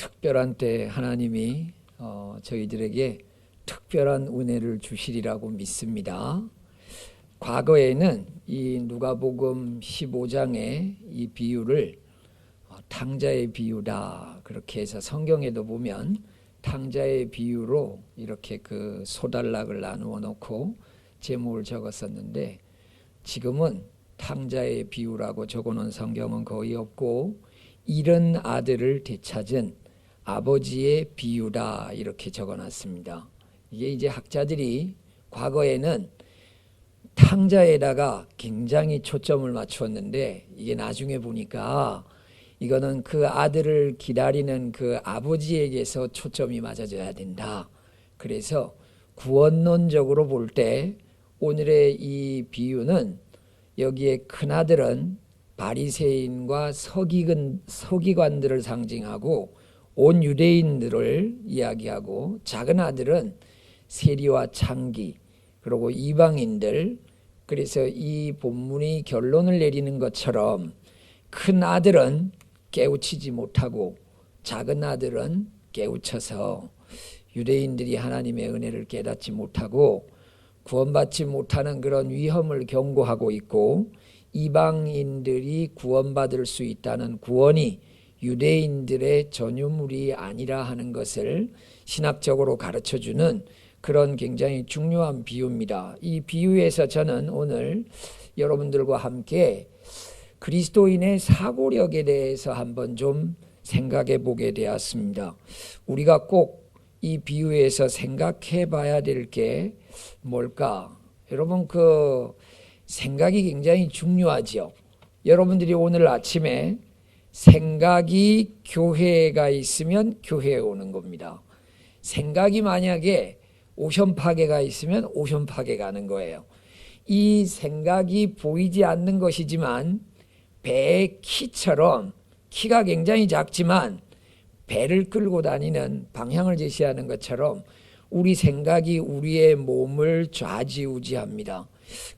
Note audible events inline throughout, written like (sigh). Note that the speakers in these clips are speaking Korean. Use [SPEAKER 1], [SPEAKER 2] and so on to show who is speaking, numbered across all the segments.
[SPEAKER 1] 특별한 때 하나님이 어, 저희들에게 특별한 은혜를 주시리라고 믿습니다. 과거에는 이 누가복음 15장의 이 비유를 어, 탕자의 비유다 그렇게 해서 성경에도 보면 탕자의 비유로 이렇게 그 소달락을 나누어 놓고 제목을 적었었는데 지금은 탕자의 비유라고 적어놓은 성경은 거의 없고 이런 아들을 되찾은 아버지의 비유다 이렇게 적어놨습니다. 이게 이제 학자들이 과거에는 탕자에다가 굉장히 초점을 맞추었는데 이게 나중에 보니까 이거는 그 아들을 기다리는 그 아버지에게서 초점이 맞아져야 된다. 그래서 구원론적으로 볼 때 오늘의 이 비유는 여기에 큰 아들은 바리새인과 서기관 서기관들을 상징하고 온 유대인들을 이야기하고 작은 아들은 세리와 창기 그리고 이방인들 그래서 이 본문이 결론을 내리는 것처럼 큰 아들은 깨우치지 못하고 작은 아들은 깨우쳐서 유대인들이 하나님의 은혜를 깨닫지 못하고 구원받지 못하는 그런 위험을 경고하고 있고 이방인들이 구원받을 수 있다는 구원이 유대인들의 전유물이 아니라 하는 것을 신학적으로 가르쳐 주는 그런 굉장히 중요한 비유입니다. 이 비유에서 저는 오늘 여러분들과 함께 그리스도인의 사고력에 대해서 한번 좀 생각해 보게 되었습니다. 우리가 꼭 이 비유에서 생각해 봐야 될 게 뭘까? 여러분 그 생각이 굉장히 중요하죠. 여러분들이 오늘 아침에 생각이 교회가 있으면 교회에 오는 겁니다. 생각이 만약에 오션 파괴가 있으면 오션 파괴 가는 거예요. 이 생각이 보이지 않는 것이지만 배의 키처럼 키가 굉장히 작지만 배를 끌고 다니는 방향을 제시하는 것처럼 우리 생각이 우리의 몸을 좌지우지합니다.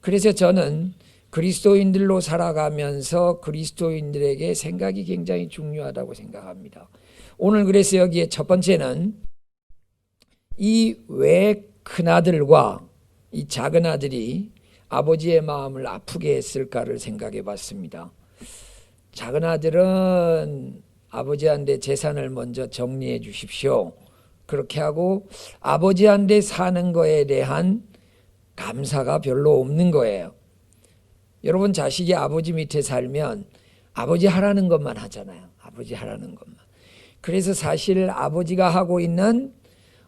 [SPEAKER 1] 그래서 저는 그리스도인들로 살아가면서 그리스도인들에게 생각이 굉장히 중요하다고 생각합니다. 오늘 그래서 여기에 첫 번째는 이 왜 큰아들과 이 작은 아들이 아버지의 마음을 아프게 했을까를 생각해 봤습니다. 작은 아들은 아버지한테 재산을 먼저 정리해 주십시오. 그렇게 하고 아버지한테 사는 거에 대한 감사가 별로 없는 거예요. 여러분 자식이 아버지 밑에 살면 아버지 하라는 것만 하잖아요. 아버지 하라는 것만. 그래서 사실 아버지가 하고 있는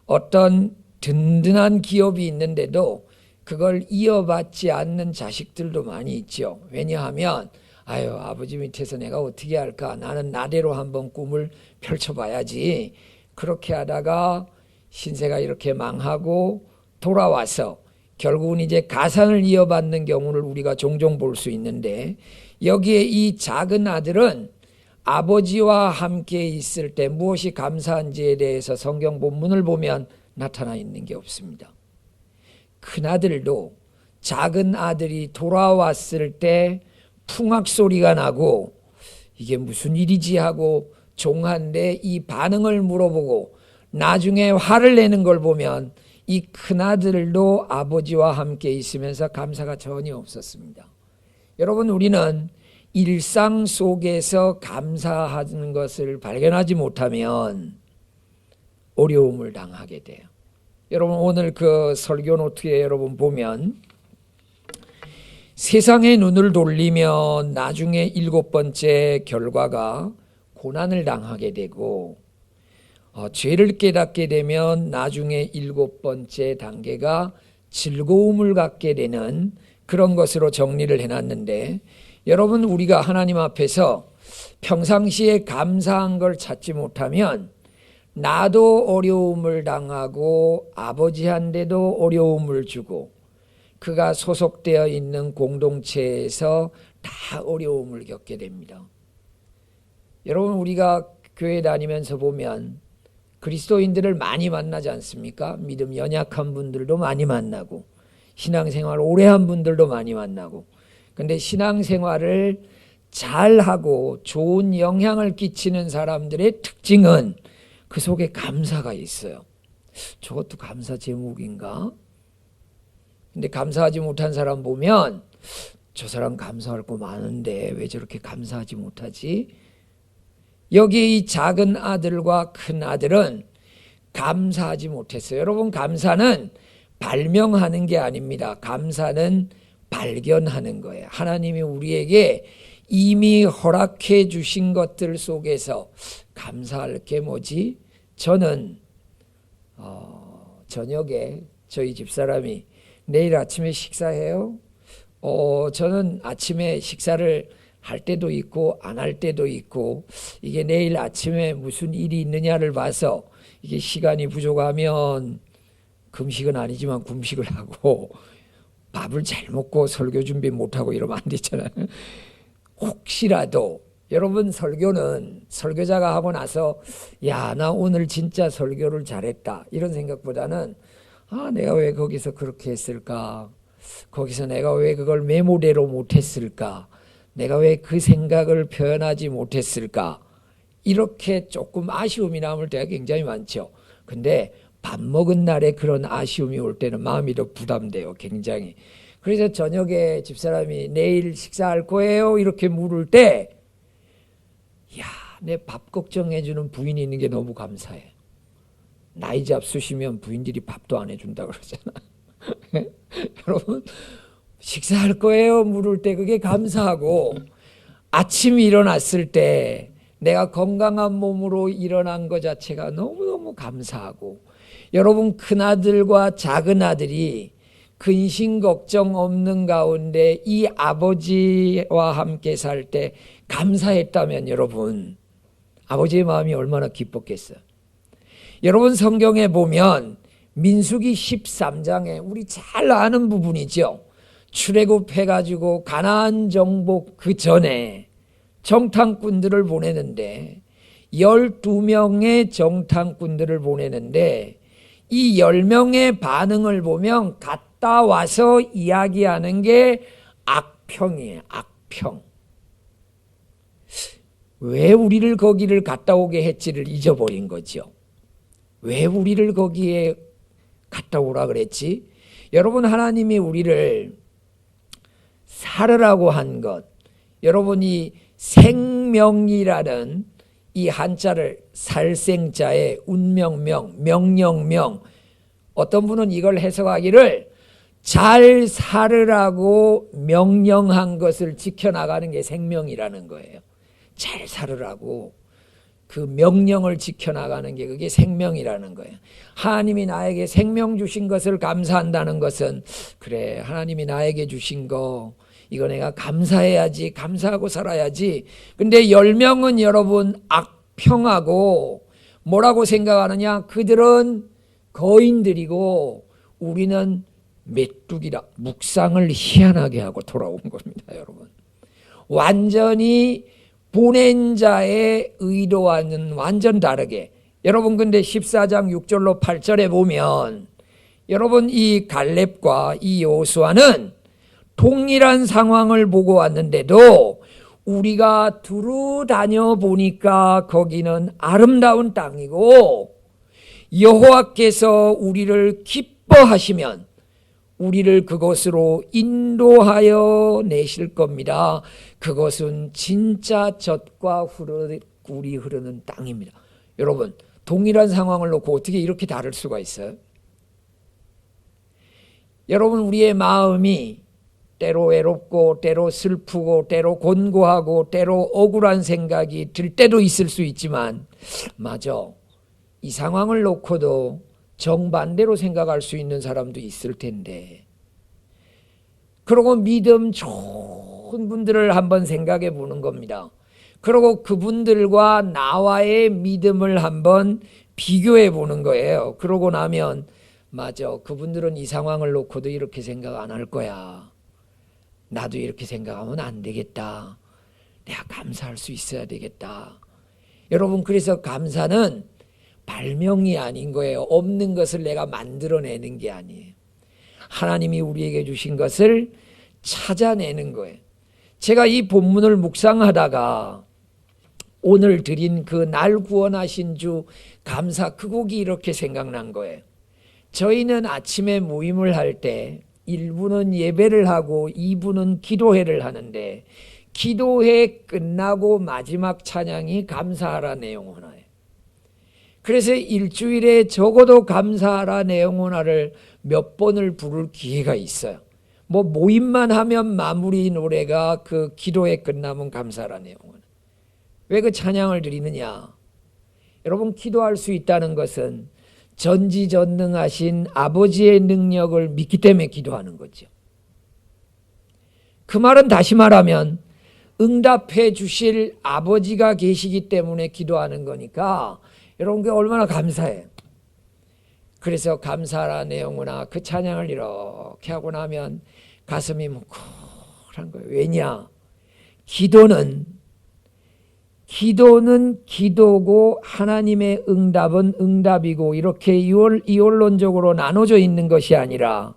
[SPEAKER 1] 어떤 든든한 기업이 있는데도 그걸 이어받지 않는 자식들도 많이 있죠. 왜냐하면 아유 아버지 밑에서 내가 어떻게 할까 나는 나대로 한번 꿈을 펼쳐봐야지 그렇게 하다가 신세가 이렇게 망하고 돌아와서 결국은 이제 가상을 이어받는 경우를 우리가 종종 볼 수 있는데 여기에 이 작은 아들은 아버지와 함께 있을 때 무엇이 감사한지에 대해서 성경 본문을 보면 나타나 있는 게 없습니다. 큰 아들도 작은 아들이 돌아왔을 때 풍악 소리가 나고 이게 무슨 일이지 하고 종한데 이 반응을 물어보고 나중에 화를 내는 걸 보면 이 큰아들도 아버지와 함께 있으면서 감사가 전혀 없었습니다. 여러분 우리는 일상 속에서 감사하는 것을 발견하지 못하면 어려움을 당하게 돼요. 여러분 오늘 그 설교 노트에 여러분 보면 세상의 눈을 돌리면 나중에 일곱 번째 결과가 고난을 당하게 되고 어, 죄를 깨닫게 되면 나중에 일곱 번째 단계가 즐거움을 갖게 되는 그런 것으로 정리를 해놨는데 여러분 우리가 하나님 앞에서 평상시에 감사한 걸 찾지 못하면 나도 어려움을 당하고 아버지한테도 어려움을 주고 그가 소속되어 있는 공동체에서 다 어려움을 겪게 됩니다. 여러분 우리가 교회 다니면서 보면 그리스도인들을 많이 만나지 않습니까? 믿음 연약한 분들도 많이 만나고 신앙생활 오래 한 분들도 많이 만나고 근데 신앙생활을 잘 하고 좋은 영향을 끼치는 사람들의 특징은 그 속에 감사가 있어요. 저것도 감사 제목인가? 근데 감사하지 못한 사람 보면 저 사람 감사할 거 많은데 왜 저렇게 감사하지 못하지? 여기 이 작은 아들과 큰 아들은 감사하지 못했어요. 여러분, 감사는 발명하는 게 아닙니다. 감사는 발견하는 거예요. 하나님이 우리에게 이미 허락해 주신 것들 속에서 감사할 게 뭐지? 저는 어, 저녁에 저희 집사람이 내일 아침에 식사해요? 어, 저는 아침에 식사를 할 때도 있고 안 할 때도 있고 이게 내일 아침에 무슨 일이 있느냐를 봐서 이게 시간이 부족하면 금식은 아니지만 금식을 하고 밥을 잘 먹고 설교 준비 못 하고 이러면 안 되잖아요. 혹시라도 여러분 설교는 설교자가 하고 나서 야 나 오늘 진짜 설교를 잘했다 이런 생각보다는 아 내가 왜 거기서 그렇게 했을까 거기서 내가 왜 그걸 메모대로 못했을까 내가 왜 그 생각을 표현하지 못했을까 이렇게 조금 아쉬움이 남을 때가 굉장히 많죠 근데 밥 먹은 날에 그런 아쉬움이 올 때는 마음이 더 부담돼요 굉장히 그래서 저녁에 집사람이 내일 식사할 거예요 이렇게 물을 때 야, 내 밥 걱정해주는 부인이 있는 게 너무 감사해. 나이 잡수시면 부인들이 밥도 안 해준다 그러잖아. (laughs) 여러분, 식사할 거예요? 물을 때 그게 감사하고, 아침에 일어났을 때 내가 건강한 몸으로 일어난 것 자체가 너무너무 감사하고, 여러분, 큰아들과 작은아들이 근심 걱정 없는 가운데 이 아버지와 함께 살 때 감사했다면 여러분 아버지의 마음이 얼마나 기뻤겠어요. 여러분 성경에 보면 민수기 13장에 우리 잘 아는 부분이죠. 출애굽해 가지고 가나안 정복 그 전에 정탐꾼들을 보내는데 12명의 정탐꾼들을 보내는데 이 10명의 반응을 보면 갔다 와서 이야기하는 게 악평이에요. 악평. 왜 우리를 거기를 갔다 오게 했지를 잊어버린 거죠. 왜 우리를 거기에 갔다 오라 그랬지? 여러분 하나님이 우리를 살으라고 한 것, 여러분이 생명이라는 이 한자를 살생자의 운명명, 명령명, 어떤 분은 이걸 해석하기를 잘 살으라고 명령한 것을 지켜나가는 게 생명이라는 거예요. 잘 살으라고 그 명령을 지켜나가는 게 그게 생명이라는 거예요. 하나님이 나에게 생명 주신 것을 감사한다는 것은 그래 하나님이 나에게 주신 거 이거 내가 감사해야지 감사하고 살아야지. 근데 열 명은 여러분 악평하고 뭐라고 생각하느냐? 그들은 거인들이고 우리는 메뚜기라 묵상을 희한하게 하고 돌아온 겁니다, 여러분. 완전히 보낸 자의 의도와는 완전 다르게 여러분 근데 14장 6절로 8절에 보면 여러분 이 갈렙과 이 요수아는 동일한 상황을 보고 왔는데도 우리가 두루 다녀 보니까 거기는 아름다운 땅이고 여호와께서 우리를 기뻐하시면 우리를 그곳으로 인도하여 내실 겁니다. 그것은 진짜 젖과 꿀이 흐르는 땅입니다. 여러분, 동일한 상황을 놓고 어떻게 이렇게 다를 수가 있어요? 여러분, 우리의 마음이 때로 외롭고, 때로 슬프고, 때로 곤고하고, 때로 억울한 생각이 들 때도 있을 수 있지만, 맞아. 이 상황을 놓고도 정반대로 생각할 수 있는 사람도 있을 텐데. 그러고 믿음 좋은 분들을 한번 생각해 보는 겁니다. 그리고 그분들과 나와의 믿음을 한번 비교해 보는 거예요. 그러고 나면, 맞아. 그분들은 이 상황을 놓고도 이렇게 생각 안 할 거야. 나도 이렇게 생각하면 안 되겠다. 내가 감사할 수 있어야 되겠다. 여러분, 그래서 감사는 발명이 아닌 거예요. 없는 것을 내가 만들어내는 게 아니에요. 하나님이 우리에게 주신 것을 찾아내는 거예요. 제가 이 본문을 묵상하다가 오늘 드린 그 날 구원하신 주 감사 그 곡이 이렇게 생각난 거예요. 저희는 아침에 모임을 할때 1부는 예배를 하고 2부는 기도회를 하는데 기도회 끝나고 마지막 찬양이 감사하라 내용원화예요. 그래서 일주일에 적어도 감사하라 내용원화를 몇 번을 부를 기회가 있어요. 뭐 모임만 하면 마무리 노래가 그 기도회 끝나면 감사하라 내용원화. 왜그 찬양을 드리느냐? 여러분 기도할 수 있다는 것은 전지전능하신 아버지의 능력을 믿기 때문에 기도하는 거죠. 그 말은 다시 말하면 응답해 주실 아버지가 계시기 때문에 기도하는 거니까 여러분 그 얼마나 감사해요. 그래서 감사라 내용이나 그 찬양을 이렇게 하고 나면 가슴이 뭉클한 거예요. 왜냐? 기도는 기도는 기도고 하나님의 응답은 응답이고 이렇게 이월, 이원론적으로 나눠져 있는 것이 아니라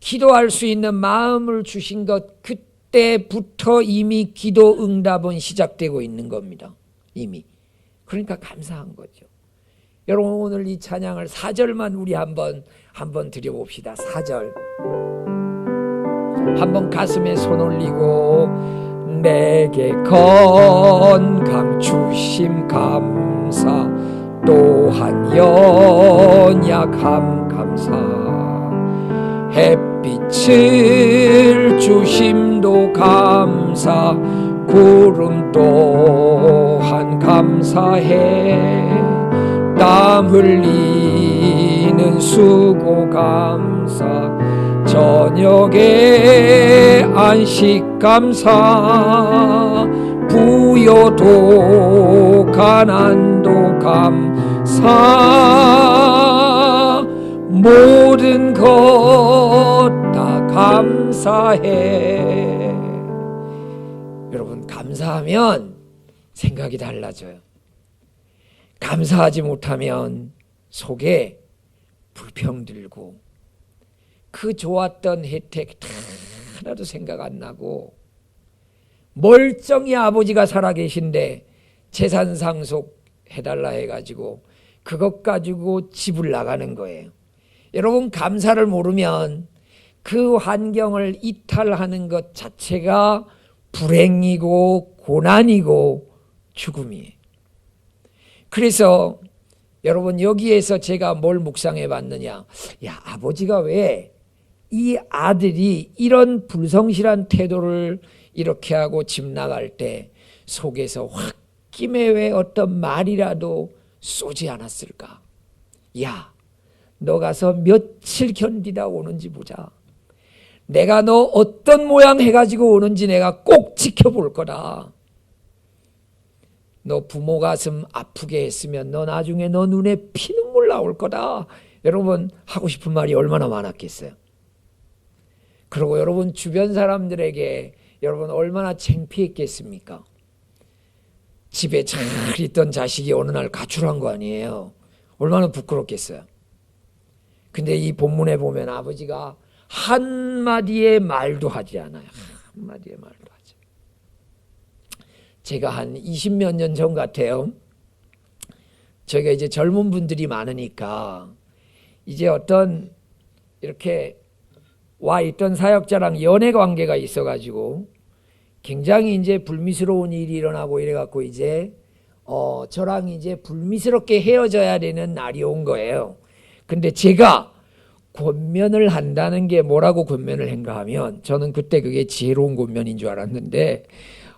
[SPEAKER 1] 기도할 수 있는 마음을 주신 것 그때부터 이미 기도 응답은 시작되고 있는 겁니다. 이미. 그러니까 감사한 거죠. 여러분 오늘 이 찬양을 4절만 우리 한번 한번 드려봅시다. 4절. 한번 가슴에 손 올리고 내게 건강 주심 감사 또한 연약함 감사. 햇빛을 주심도 감사 구름 또한 감사해. 땀 흘리는 수고 감사 저녁에 안식 감사 부여도 가난도 감사 모든 것 다 감사해. 여러분 감사하면 생각이 달라져요. 감사하지 못하면 속에 불평 들고 그 좋았던 혜택 다 하나도 생각 안 나고 멀쩡히 아버지가 살아계신데 재산 상속 해달라 해가지고 그것 가지고 집을 나가는 거예요. 여러분 감사를 모르면 그 환경을 이탈하는 것 자체가 불행이고 고난이고 죽음이에요. 그래서 여러분 여기에서 제가 뭘 묵상해 봤느냐? 야 아버지가 왜 이 아들이 이런 불성실한 태도를 이렇게 하고 집 나갈 때 속에서 홧김에 왜 어떤 말이라도 쏘지 않았을까? 야, 너 가서 며칠 견디다 오는지 보자. 내가 너 어떤 모양 해가지고 오는지 내가 꼭 지켜볼 거다. 너 부모 가슴 아프게 했으면 너 나중에 너 눈에 피눈물 나올 거다. 여러분 하고 싶은 말이 얼마나 많았겠어요. 그리고 여러분 주변 사람들에게 여러분 얼마나 창피했겠습니까? 집에 잘 있던 자식이 어느 날 가출한 거 아니에요. 얼마나 부끄럽겠어요. 근데 이 본문에 보면 아버지가 한마디의 말도 하지 않아요. 한마디의 말도 하지. 제가 한 20몇 년 전 같아요. 저희가 이제 젊은 분들이 많으니까 이제 어떤 이렇게 와 있던 사역자랑 연애 관계가 있어가지고 굉장히 이제 불미스러운 일이 일어나고 이래갖고 이제 어 저랑 이제 불미스럽게 헤어져야 되는 날이 온 거예요. 근데 제가 권면을 한다는 게 뭐라고 권면을 한가 하면 저는 그때 그게 지혜로운 권면인 줄 알았는데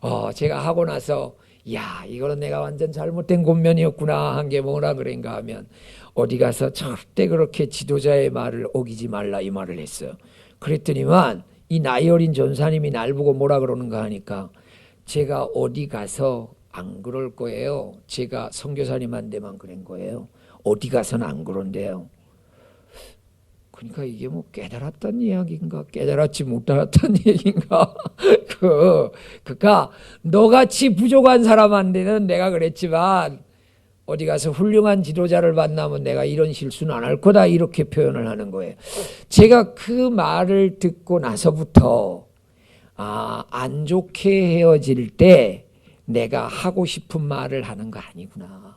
[SPEAKER 1] 어 제가 하고 나서 야 이거는 내가 완전 잘못된 권면이었구나 한 게 뭐라 그런가 하면 어디 가서 절대 그렇게 지도자의 말을 어기지 말라 이 말을 했어요. 그랬더니만 이 나이 어린 전사님이 날 보고 뭐라 그러는가 하니까 제가 어디 가서 안 그럴 거예요. 제가 선교사님한테만 그런 거예요. 어디 가서는 안 그런데요. 그러니까 이게 뭐 깨달았다는 이야기인가 깨달았지 못알았다는 (laughs) 얘기인가 그 그니까 너같이 부족한 사람한테는 내가 그랬지만 어디 가서 훌륭한 지도자를 만나면 내가 이런 실수는 안 할 거다 이렇게 표현을 하는 거예요. 제가 그 말을 듣고 나서부터 아, 안 좋게 헤어질 때 내가 하고 싶은 말을 하는 거 아니구나.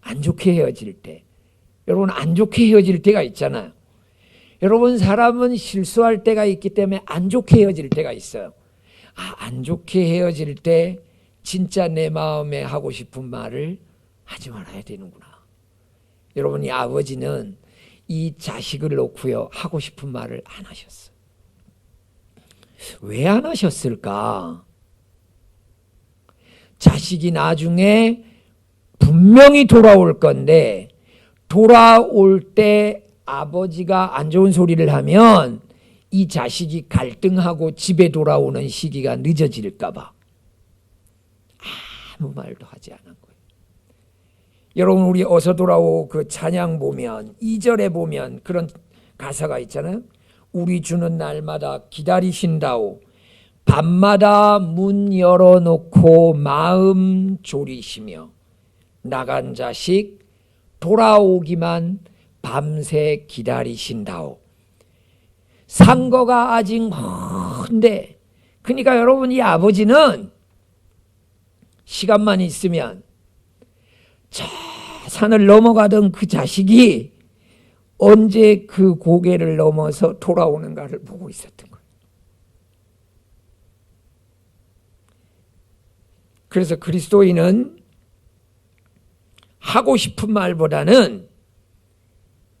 [SPEAKER 1] 안 좋게 헤어질 때. 여러분, 안 좋게 헤어질 때가 있잖아요. 여러분, 사람은 실수할 때가 있기 때문에 안 좋게 헤어질 때가 있어요. 아, 안 좋게 헤어질 때 진짜 내 마음에 하고 싶은 말을 하지 말아야 되는구나. 여러분, 이 아버지는 이 자식을 놓고요, 하고 싶은 말을 안 하셨어요. 왜 안 하셨을까? 자식이 나중에 분명히 돌아올 건데, 돌아올 때 아버지가 안 좋은 소리를 하면 이 자식이 갈등하고 집에 돌아오는 시기가 늦어질까봐 아무 말도 하지 않은 거예요. 여러분, 우리 어서 돌아오 그 찬양 보면, 2절에 보면 그런 가사가 있잖아요. 우리 주는 날마다 기다리신다오. 밤마다 문 열어놓고 마음 졸이시며 나간 자식 돌아오기만 밤새 기다리신다오. 상거가 아직 먼데 그러니까 여러분 이 아버지는 시간만 있으면 저 산을 넘어가던 그 자식이 언제 그 고개를 넘어서 돌아오는가를 보고 있었던 거예요. 그래서 그리스도인은 하고 싶은 말보다는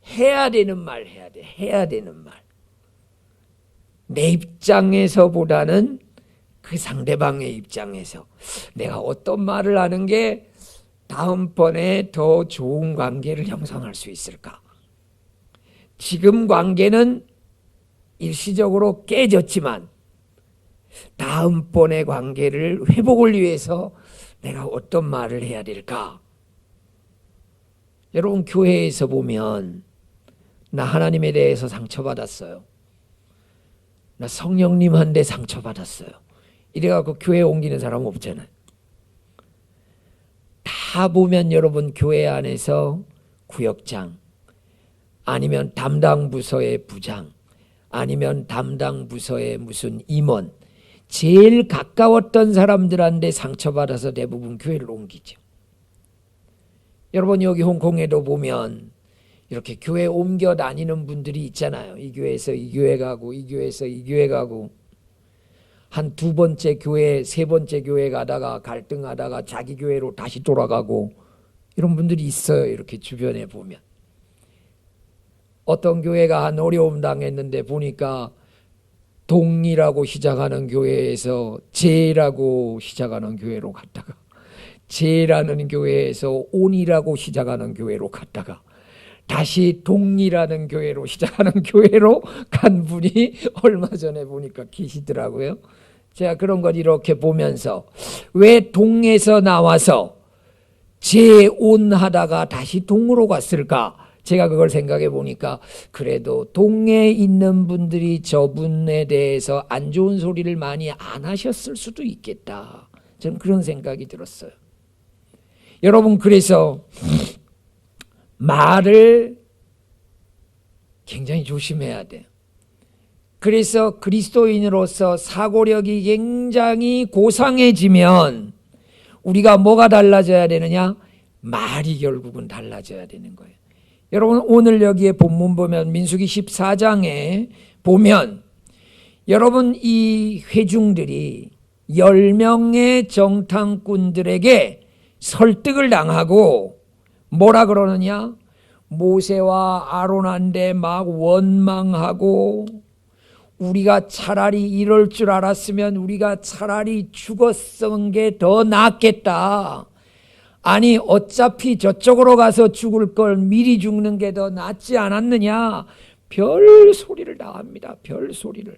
[SPEAKER 1] 해야 되는 말 해야 돼. 해야 되는 말. 내 입장에서보다는 그 상대방의 입장에서 내가 어떤 말을 하는 게 다음번에 더 좋은 관계를 형성할 수 있을까? 지금 관계는 일시적으로 깨졌지만 다음번의 관계를 회복을 위해서 내가 어떤 말을 해야 될까? 여러분 교회에서 보면 나 하나님에 대해서 상처받았어요. 나 성령님한테 상처받았어요. 이래갖고 교회 옮기는 사람 없잖아요. 다 보면 여러분 교회 안에서 구역장 아니면 담당 부서의 부장 아니면 담당 부서의 무슨 임원 제일 가까웠던 사람들한테 상처받아서 대부분 교회를 옮기죠. 여러분 여기 홍콩에도 보면 이렇게 교회 옮겨 다니는 분들이 있잖아요. 이 교회에서 이 교회 가고 이 교회에서 이 교회 가고 한 두 번째 교회, 세 번째 교회 가다가 갈등하다가 자기 교회로 다시 돌아가고 이런 분들이 있어요. 이렇게 주변에 보면. 어떤 교회가 한 어려움 당했는데 보니까 동이라고 시작하는 교회에서 제라고 시작하는 교회로 갔다가 제라는 교회에서 온이라고 시작하는 교회로 갔다가 다시 동이라는 교회로 시작하는 (laughs) 교회로 간 분이 얼마 전에 보니까 계시더라고요. 제가 그런 걸 이렇게 보면서 왜 동에서 나와서 재온하다가 다시 동으로 갔을까? 제가 그걸 생각해 보니까 그래도 동에 있는 분들이 저분에 대해서 안 좋은 소리를 많이 안 하셨을 수도 있겠다. 저는 그런 생각이 들었어요. 여러분 그래서 말을 굉장히 조심해야 돼. 그래서 그리스도인으로서 사고력이 굉장히 고상해지면 우리가 뭐가 달라져야 되느냐? 말이 결국은 달라져야 되는 거예요. 여러분 오늘 여기에 본문 보면 민수기 14장에 보면 여러분 이 회중들이 10명의 정탐꾼들에게 설득을 당하고 뭐라 그러느냐? 모세와 아론한테 막 원망하고 우리가 차라리 이럴 줄 알았으면 우리가 차라리 죽었은 게 더 낫겠다. 아니 어차피 저쪽으로 가서 죽을 걸 미리 죽는 게 더 낫지 않았느냐? 별 소리를 다 합니다. 별 소리를.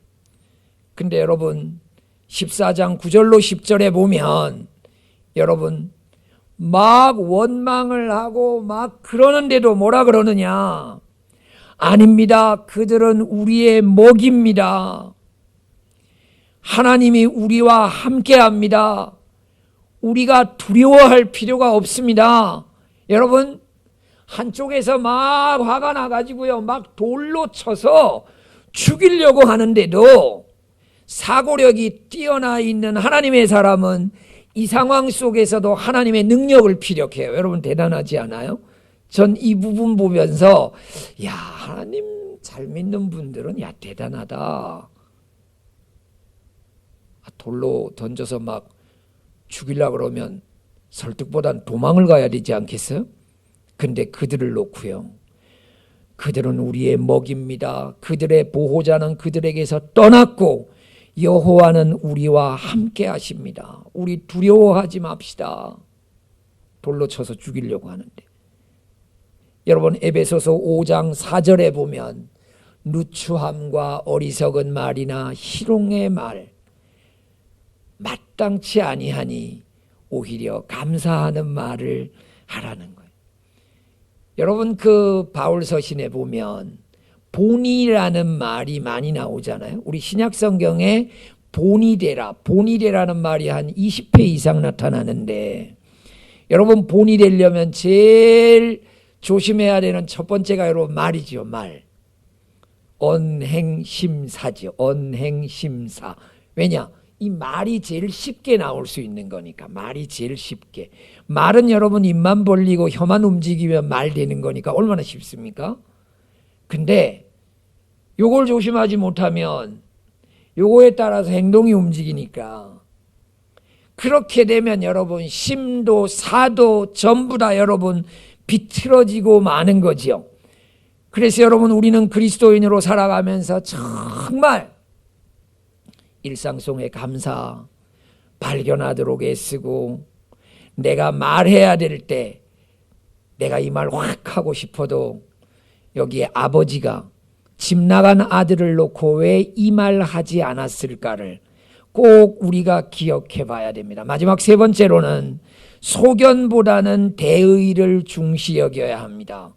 [SPEAKER 1] 근데 여러분 14장 9절로 10절에 보면 여러분 막 원망을 하고 막 그러는데도 뭐라 그러느냐? 아닙니다. 그들은 우리의 먹입니다. 하나님이 우리와 함께 합니다. 우리가 두려워할 필요가 없습니다. 여러분, 한쪽에서 막 화가 나가지고요. 막 돌로 쳐서 죽이려고 하는데도 사고력이 뛰어나 있는 하나님의 사람은 이 상황 속에서도 하나님의 능력을 피력해요. 여러분 대단하지 않아요? 전 이 부분 보면서 야 하나님 잘 믿는 분들은 야 대단하다. 아, 돌로 던져서 막 죽이려 그러면 설득보단 도망을 가야 되지 않겠어요? 근데 그들을 놓고요. 그들은 우리의 먹입니다. 그들의 보호자는 그들에게서 떠났고 여호와는 우리와 함께 하십니다. 우리 두려워하지 맙시다. 돌로 쳐서 죽이려고 하는데. 여러분 에베소서 5장 4절에 보면 누추함과 어리석은 말이나 희롱의 말 마땅치 아니하니 오히려 감사하는 말을 하라는 거예요. 여러분 그 바울 서신에 보면 본이라는 말이 많이 나오잖아요. 우리 신약 성경에 본이 되라, 본이 되라는 말이 한 20회 이상 나타나는데 여러분 본이 되려면 제일 조심해야 되는 첫 번째가 여러분 말이죠, 말. 언행심사죠. 언행심사. 왜냐? 이 말이 제일 쉽게 나올 수 있는 거니까 말이 제일 쉽게 말은 여러분 입만 벌리고 혀만 움직이면 말 되는 거니까 얼마나 쉽습니까? 근데 요걸 조심하지 못하면 요거에 따라서 행동이 움직이니까 그렇게 되면 여러분 심도 사도 전부 다 여러분 비틀어지고 마는 거지요. 그래서 여러분 우리는 그리스도인으로 살아가면서 정말 일상 속의 감사 발견하도록 애쓰고 내가 말해야 될 때 내가 이 말 확 하고 싶어도 여기에 아버지가 집 나간 아들을 놓고 왜 이 말 하지 않았을까를 꼭 우리가 기억해 봐야 됩니다. 마지막 세 번째로는 소견보다는 대의를 중시 여겨야 합니다.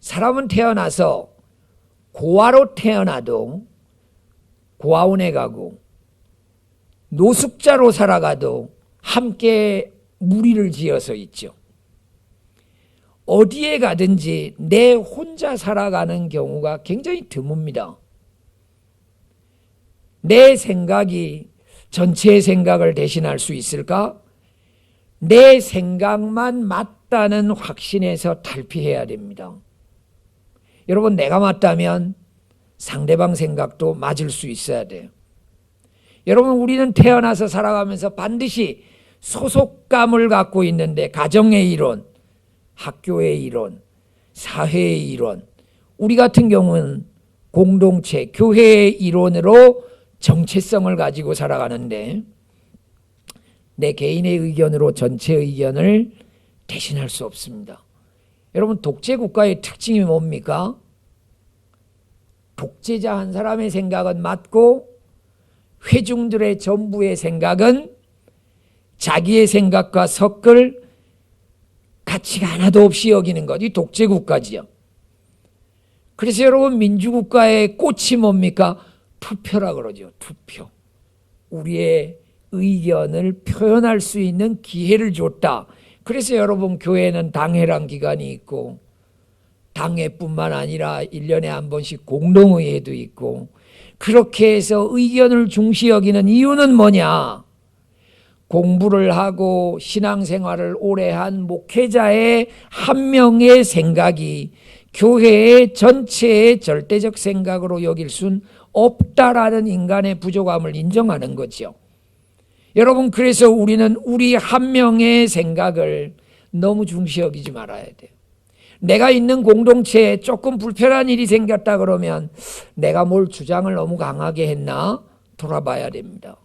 [SPEAKER 1] 사람은 태어나서 고아로 태어나도 고아원에 가고 노숙자로 살아가도 함께 무리를 지어서 있죠. 어디에 가든지 내 혼자 살아가는 경우가 굉장히 드뭅니다. 내 생각이 전체의 생각을 대신할 수 있을까? 내 생각만 맞다는 확신에서 탈피해야 됩니다. 여러분, 내가 맞다면 상대방 생각도 맞을 수 있어야 돼요. 여러분, 우리는 태어나서 살아가면서 반드시 소속감을 갖고 있는데, 가정의 이론, 학교의 이론, 사회의 이론, 우리 같은 경우는 공동체, 교회의 이론으로 정체성을 가지고 살아가는데, 내 개인의 의견으로 전체 의견을 대신할 수 없습니다. 여러분 독재 국가의 특징이 뭡니까? 독재자 한 사람의 생각은 맞고 회중들의 전부의 생각은 자기의 생각과 섞을 가치가 하나도 없이 여기는 것. 이 독재 국가지요. 그래서 여러분 민주국가의 꽃이 뭡니까? 투표라 그러죠. 투표. 우리의 의견을 표현할 수 있는 기회를 줬다. 그래서 여러분 교회는 당회란 기관이 있고 당회뿐만 아니라 1년에 한 번씩 공동의회도 있고 그렇게 해서 의견을 중시 여기는 이유는 뭐냐? 공부를 하고 신앙생활을 오래 한 목회자의 한 명의 생각이 교회의 전체의 절대적 생각으로 여길 순 없다라는 인간의 부족함을 인정하는 거죠. 여러분 그래서 우리는 우리 한 명의 생각을 너무 중시 여기지 말아야 돼요. 내가 있는 공동체에 조금 불편한 일이 생겼다 그러면 내가 뭘 주장을 너무 강하게 했나 돌아봐야 됩니다.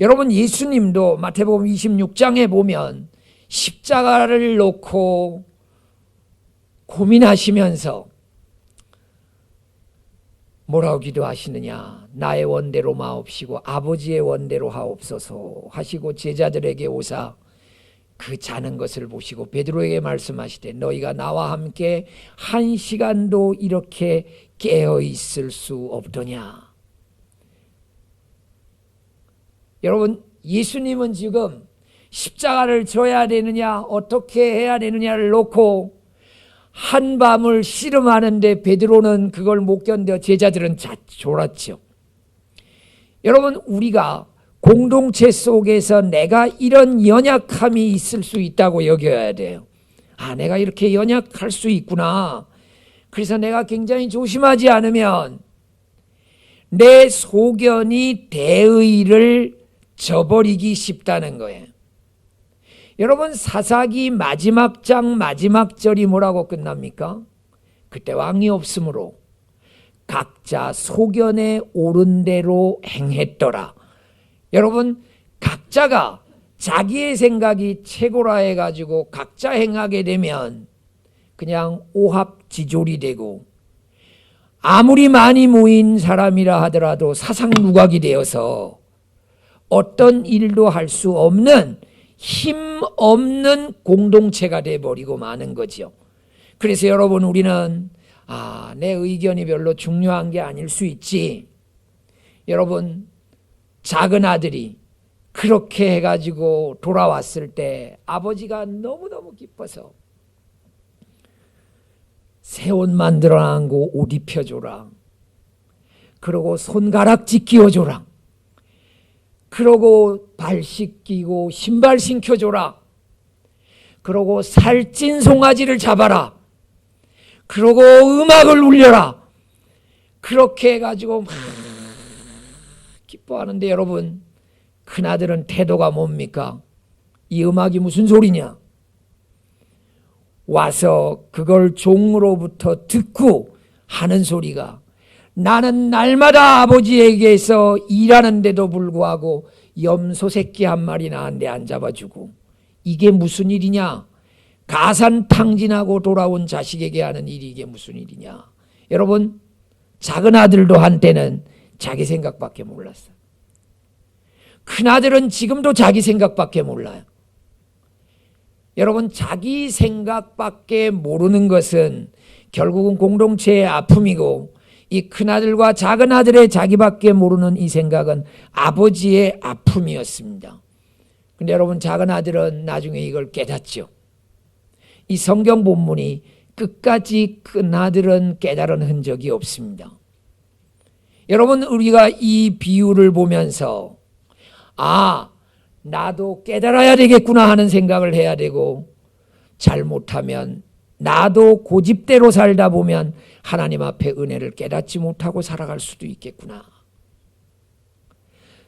[SPEAKER 1] 여러분 예수님도 마태복음 26장에 보면 십자가를 놓고 고민하시면서 뭐라고 기도하시느냐? 나의 원대로 마옵시고 아버지의 원대로 하옵소서 하시고 제자들에게 오사 그 자는 것을 보시고 베드로에게 말씀하시되 너희가 나와 함께 한 시간도 이렇게 깨어 있을 수 없더냐? 여러분 예수님은 지금 십자가를 져야 되느냐 어떻게 해야 되느냐를 놓고 한밤을 씨름하는데 베드로는 그걸 못 견뎌 제자들은 자, 졸았지요. 여러분 우리가 공동체 속에서 내가 이런 연약함이 있을 수 있다고 여겨야 돼요. 아, 내가 이렇게 연약할 수 있구나. 그래서 내가 굉장히 조심하지 않으면 내 소견이 대의를 저버리기 쉽다는 거예요. 여러분 사사기 마지막 장 마지막 절이 뭐라고 끝납니까? 그때 왕이 없으므로 각자 소견에 오른 대로 행했더라. 여러분 각자가 자기의 생각이 최고라 해가지고 각자 행하게 되면 그냥 오합지졸이 되고 아무리 많이 모인 사람이라 하더라도 사상 누각이 되어서 어떤 일도 할 수 없는 힘 없는 공동체가 돼 버리고 마는 거지요. 그래서 여러분 우리는 아, 내 의견이 별로 중요한 게 아닐 수 있지. 여러분 작은 아들이 그렇게 해가지고 돌아왔을 때 아버지가 너무너무 기뻐서 새 옷 만들어 놨고 옷 입혀줘라. 그러고 손가락지 끼워줘라. 그러고 발 씻기고 신발 신겨줘라. 그러고 살찐 송아지를 잡아라. 그러고 음악을 울려라. 그렇게 해가지고 막 기뻐하는데 여러분 큰아들은 태도가 뭡니까? 이 음악이 무슨 소리냐? 와서 그걸 종으로부터 듣고 하는 소리가 나는 날마다 아버지에게서 일하는데도 불구하고 염소 새끼 한 마리 나한테 안 잡아주고 이게 무슨 일이냐? 가산 탕진하고 돌아온 자식에게 하는 일이 이게 무슨 일이냐? 여러분 작은 아들도 한때는 자기 생각밖에 몰랐어. 큰 아들은 지금도 자기 생각밖에 몰라요. 여러분 자기 생각밖에 모르는 것은 결국은 공동체의 아픔이고 이 큰아들과 작은아들의 자기밖에 모르는 이 생각은 아버지의 아픔이었습니다. 근데 여러분 작은아들은 나중에 이걸 깨닫죠. 이 성경 본문이 끝까지 큰아들은 깨달은 흔적이 없습니다. 여러분 우리가 이 비유를 보면서 아 나도 깨달아야 되겠구나 하는 생각을 해야 되고 잘못하면 나도 고집대로 살다 보면 하나님 앞에 은혜를 깨닫지 못하고 살아갈 수도 있겠구나.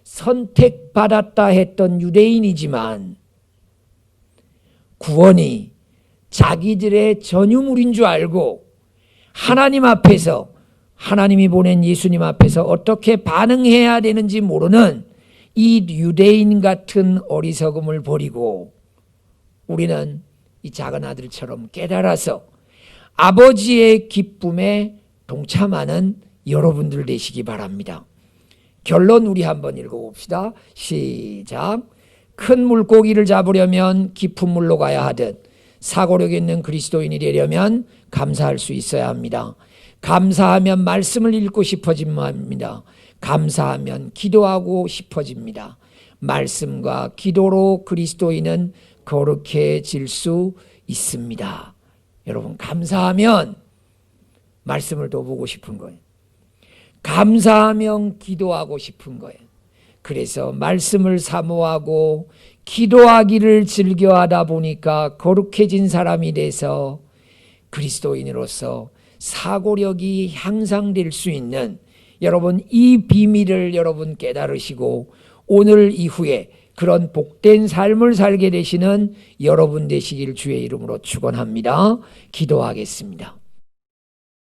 [SPEAKER 1] 선택받았다 했던 유대인이지만 구원이 자기들의 전유물인 줄 알고 하나님 앞에서 하나님이 보낸 예수님 앞에서 어떻게 반응해야 되는지 모르는 이 유대인 같은 어리석음을 버리고 우리는 이 작은 아들처럼 깨달아서 아버지의 기쁨에 동참하는 여러분들 되시기 바랍니다. 결론 우리 한번 읽어봅시다. 시작. 큰 물고기를 잡으려면 깊은 물로 가야 하듯 사고력 있는 그리스도인이 되려면 감사할 수 있어야 합니다. 감사하면 말씀을 읽고 싶어집니다. 감사하면 기도하고 싶어집니다. 말씀과 기도로 그리스도인은 거룩해질 수 있습니다. 여러분, 감사하면 말씀을 더 보고 싶은 거예요. 감사하면 기도하고 싶은 거예요. 그래서 말씀을 사모하고 기도하기를 즐겨하다 보니까 거룩해진 사람이 돼서 그리스도인으로서 사고력이 향상될 수 있는 여러분 이 비밀을 여러분 깨달으시고 오늘 이후에 그런 복된 삶을 살게 되시는 여러분 되시길 주의 이름으로 축원합니다. 기도하겠습니다.